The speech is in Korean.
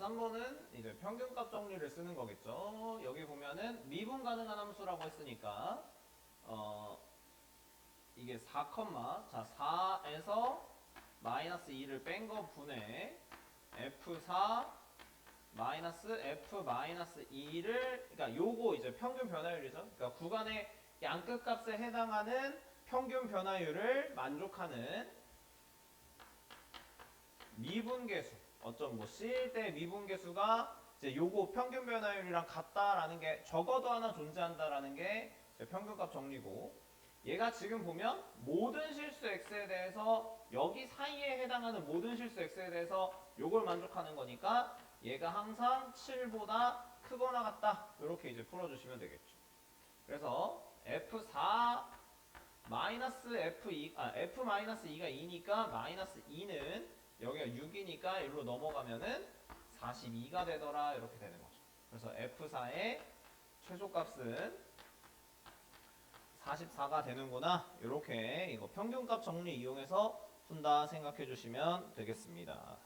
13번은 이제 평균값 정리를 쓰는 거겠죠. 여기 보면은 미분 가능한 함수라고 했으니까 어 이게 4, 자 4에서 마이너스 2를 뺀 거 분의 F4 마이너스 F 마이너스 2를 그러니까 요거 이제 평균 변화율이죠. 그러니까 구간의 양끝 값에 해당하는 평균 변화율을 만족하는 미분 계수 어쩜 뭐 C일 때 미분계수가 이제 요거 평균 변화율이랑 같다라는 게 적어도 하나 존재한다라는 게 평균값 정리고 얘가 지금 보면 모든 실수 x에 대해서 여기 사이에 해당하는 모든 실수 x에 대해서 요걸 만족하는 거니까 얘가 항상 7보다 크거나 같다 이렇게 이제 풀어주시면 되겠죠. 그래서 F4 마이너스 F2 아 F 마이너스 2가 2니까 마이너스 2는 여기가 6이니까 일로 넘어가면은 42가 되더라 이렇게 되는 거죠. 그래서 F4의 최소값은 44가 되는구나 이렇게 이거 평균값 정리 이용해서 푼다 생각해 주시면 되겠습니다.